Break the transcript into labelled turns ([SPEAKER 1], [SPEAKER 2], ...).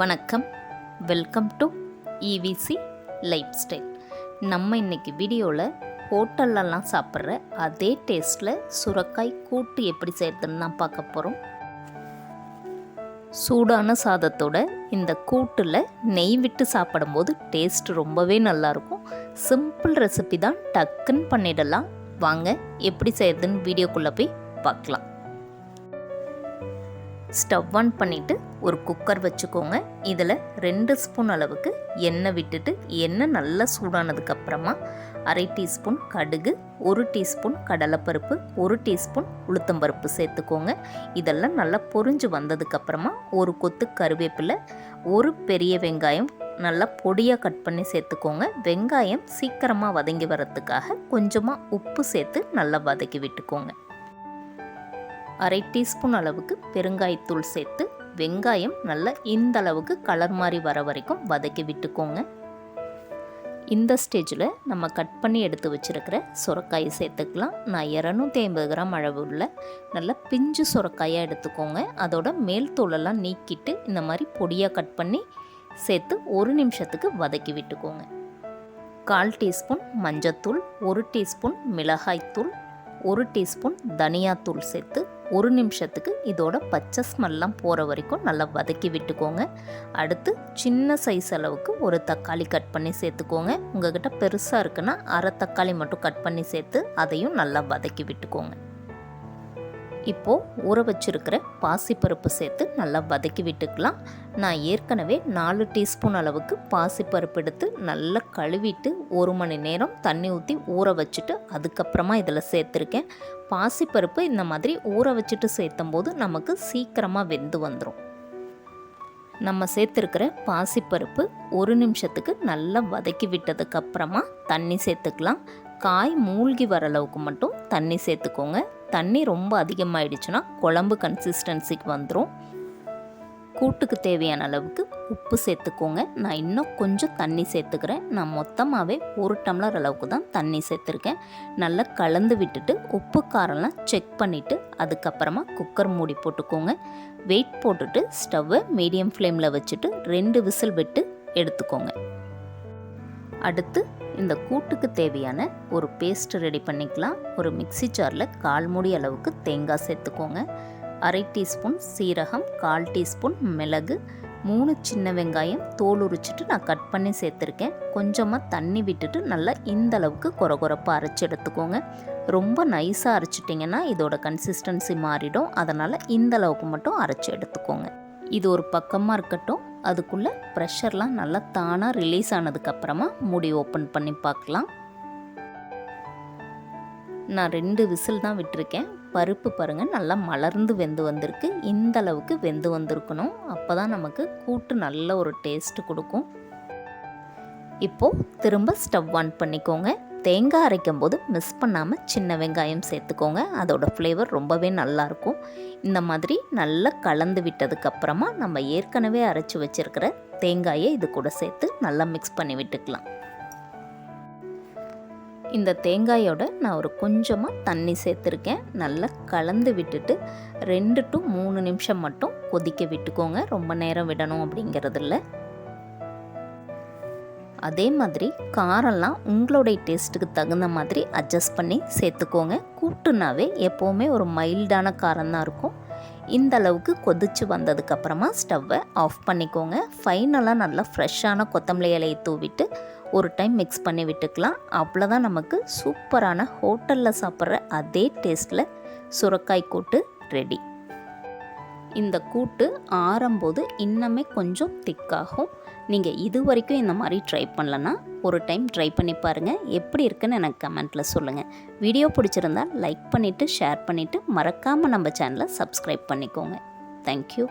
[SPEAKER 1] வணக்கம். Welcome to EVC lifestyle நம்ம இன்றைக்கி வீடியோவில் ஹோட்டல்லலாம் சாப்பிட்ற அதே டேஸ்ட்டில் சுரக்காய் கூட்டு எப்படி செய்கிறதுன்னு தான் பார்க்க போகிறோம் சூடான சாதத்தோட இந்த கூட்டில் நெய் விட்டு சாப்பிடும்போது டேஸ்ட் ரொம்பவே நல்லாயிருக்கும் சிம்பிள் ரெசிபி தான் டக்குன்னு பண்ணிடலாம். வாங்க எப்படி செய்கிறதுன்னு வீடியோக்குள்ளே போய் பார்க்கலாம். ஸ்டவ் ஆன் பண்ணிவிட்டு ஒரு குக்கர் வச்சுக்கோங்க. இதில் ரெண்டு ஸ்பூன் அளவுக்கு எண்ணெய் விட்டுட்டு எண்ணெய் நல்லா சூடானதுக்கப்புறமா அரை டீஸ்பூன் கடுகு ஒரு டீஸ்பூன் கடலைப்பருப்பு ஒரு டீஸ்பூன் உளுத்தம்பருப்பு சேர்த்துக்கோங்க. இதெல்லாம் நல்லா பொரிஞ்சு வந்ததுக்கப்புறமா ஒரு கொத்து கருவேப்பிலை ஒரு பெரிய வெங்காயம் நல்லா பொடியாக கட் பண்ணி சேர்த்துக்கோங்க. வெங்காயம் சீக்கிரமாக வதங்கி வரத்துக்காக கொஞ்சமாக உப்பு சேர்த்து நல்லா வதக்கி விட்டுக்கோங்க. அரை டீஸ்பூன் அளவுக்கு பெருங்காயத்தூள் சேர்த்து வெங்காயம் நல்லா இந்த அளவுக்கு கலர் மாதிரி வர வரைக்கும் வதக்கி விட்டுக்கோங்க. இந்த ஸ்டேஜில் நம்ம கட் பண்ணி எடுத்து வச்சுருக்கிற சுரக்காயை சேர்த்துக்கலாம். நான் இரநூத்தி ஐம்பது கிராம் அளவு உள்ள நல்லா பிஞ்சு சுரக்காயாக எடுத்துக்கோங்க. அதோட மேல் தோலெல்லாம் நீக்கிட்டு இந்த மாதிரி பொடியாக கட் பண்ணி சேர்த்து ஒரு நிமிஷத்துக்கு வதக்கி விட்டுக்கோங்க. கால் டீஸ்பூன் மஞ்சத்தூள் ஒரு டீஸ்பூன் மிளகாய்த்தூள் ஒரு டீஸ்பூன் தனியாத்தூள் சேர்த்து ஒரு நிமிஷத்துக்கு இதோட பச்சை ஸ்மெல்லாம் போகிற வரைக்கும் நல்லா வதக்கி விட்டுக்கோங்க. அடுத்து சின்ன சைஸ் அளவுக்கு ஒரு தக்காளி கட் பண்ணி சேர்த்துக்கோங்க. உங்ககிட்ட பெருசாக இருக்குன்னா அரை தக்காளி மட்டும் கட் பண்ணி சேர்த்து அதையும் நல்லா வதக்கி விட்டுக்கோங்க. இப்போது ஊற வச்சுருக்கிற பாசிப்பருப்பு சேர்த்து நல்லா வதக்கி விட்டுக்கலாம். நான் ஏற்கனவே நாலு டீஸ்பூன் அளவுக்கு பாசிப்பருப்பு எடுத்து நல்லா கழுவிட்டு ஒரு மணி நேரம் தண்ணி ஊற்றி ஊற வச்சுட்டு அதுக்கப்புறமா இதில் சேர்த்துருக்கேன். பாசிப்பருப்பு இந்த மாதிரி ஊற வச்சுட்டு சேர்த்தும் போது நமக்கு சீக்கிரமாக வெந்து வந்துடும் நம்ம சேர்த்துருக்கிற பாசிப்பருப்பு ஒரு நிமிஷத்துக்கு நல்லா வதக்கி விட்டதுக்கப்புறமா தண்ணி சேர்த்துக்கலாம். காய் மூழ்கி வர அளவுக்கு மட்டும் தண்ணி சேர்த்துக்கோங்க. தண்ணி ரொம்ப அதிகமாகிடுச்சுன்னா குழம்பு கன்சிஸ்டன்சிக்கு வந்துடும் கூட்டுக்கு தேவையான அளவுக்கு உப்பு சேர்த்துக்கோங்க. நான் இன்னும் கொஞ்சம் தண்ணி சேர்த்துக்கிறேன். நான் மொத்தமாகவே ஒரு டம்ளர் அளவுக்கு தான் தண்ணி சேர்த்துருக்கேன். நல்லா கலந்து விட்டுட்டு உப்பு காரம்லாம் செக் பண்ணிவிட்டு அதுக்கப்புறமா குக்கர் மூடி போட்டுக்கோங்க. வெயிட் போட்டுட்டு ஸ்டவ்வை மீடியம் ஃப்ளேமில் வச்சுட்டு ரெண்டு விசில் விட்டு எடுத்துக்கோங்க. அடுத்து இந்த கூட்டுக்கு தேவையான ஒரு பேஸ்ட் ரெடி பண்ணிக்கலாம். ஒரு மிக்சி ஜாரில் கால் மூடி அளவுக்கு தேங்காய் சேர்த்துக்கோங்க. அரை டீஸ்பூன் சீரகம் கால் டீஸ்பூன் மிளகு மூணு சின்ன வெங்காயம் தோல் உரிச்சிட்டு நான் கட் பண்ணி சேர்த்துருக்கேன். கொஞ்சமாக தண்ணி விட்டுட்டு நல்லா இந்த அளவுக்கு குறை குறைப்பாக அரைச்சி எடுத்துக்கோங்க. ரொம்ப நைஸாக அரைச்சிட்டிங்கன்னா இதோட கன்சிஸ்டன்சி மாறிடும். அதனால் இந்த அளவுக்கு மட்டும் அரைச்சி எடுத்துக்கோங்க. இது ஒரு பக்கமாக இருக்கட்டும். அதுக்குள்ளே ப்ரெஷர்லாம் நல்லா தானாக ரிலீஸ் ஆனதுக்கப்புறமா மூடி ஓப்பன் பண்ணி பார்க்கலாம். நான் ரெண்டு விசில் தான் விட்டுருக்கேன். பருப்பு பாருங்கள் நல்லா மலர்ந்து வெந்து வந்திருக்கு. இந்த அளவுக்கு வெந்து வந்திருக்கணும். அப்போ தான் நமக்கு கூட்டு நல்ல ஒரு டேஸ்ட்டு கொடுக்கும். இப்போது திரும்ப ஸ்டவ் ஆன் பண்ணிக்கோங்க. தேங்காய் அரைக்கும் போது மிஸ் பண்ணாமல் சின்ன வெங்காயம் சேர்த்துக்கோங்க. அதோட ஃப்ளேவர் ரொம்பவே நல்லாயிருக்கும். இந்த மாதிரி நல்லா கலந்து விட்டதுக்கப்புறமா நம்ம ஏற்கனவே அரைச்சி வச்சுருக்கிற தேங்காயை இது கூட சேர்த்து நல்லா மிக்ஸ் பண்ணி விட்டுக்கலாம். இந்த தேங்காயோட நான் ஒரு கொஞ்சமாக தண்ணி சேர்த்துருக்கேன். நல்லா கலந்து விட்டுட்டு ரெண்டு டு மூணு நிமிஷம் மட்டும் கொதிக்க விட்டுக்கோங்க. ரொம்ப நேரம் விடணும் அப்படிங்கிறது இல்லை அதே மாதிரி காரம்லாம் உங்களுடைய டேஸ்ட்டுக்கு தகுந்த மாதிரி அட்ஜஸ்ட் பண்ணி சேர்த்துக்கோங்க. கூட்டுனாவே எப்போவுமே ஒரு மைல்டான காரம் தான் இருக்கும். இந்த அளவுக்கு கொதிச்சு வந்ததுக்கப்புறமா ஸ்டவ்வை ஆஃப் பண்ணிக்கோங்க. ஃபைனலாக நல்லா ஃப்ரெஷ்ஷான கொத்தமல்லி இலையை தூவிட்டு ஒரு டைம் மிக்ஸ் பண்ணி விட்டுக்கலாம். அவ்வளோதான் நமக்கு சூப்பரான ஹோட்டலில் சாப்பிட்ற அதே டேஸ்ட்டில் சுரக்காய் கூட்டு ரெடி இந்த கூட்டு ஆறும்போது இன்னமே கொஞ்சம் திக்காகும் நீங்கள் இது வரைக்கும் இந்த மாதிரி ட்ரை பண்ணலன்னா ஒரு டைம் ட்ரை பண்ணி பாருங்கள் எப்படி இருக்குன்னு எனக்கு கமெண்ட்டில் சொல்லுங்கள் வீடியோ பிடிச்சிருந்தா லைக் பண்ணிவிட்டு ஷேர் பண்ணிவிட்டு மறக்காமல் நம்ம சேனலை சப்ஸ்கிரைப் பண்ணிக்கோங்க. தேங்க்யூ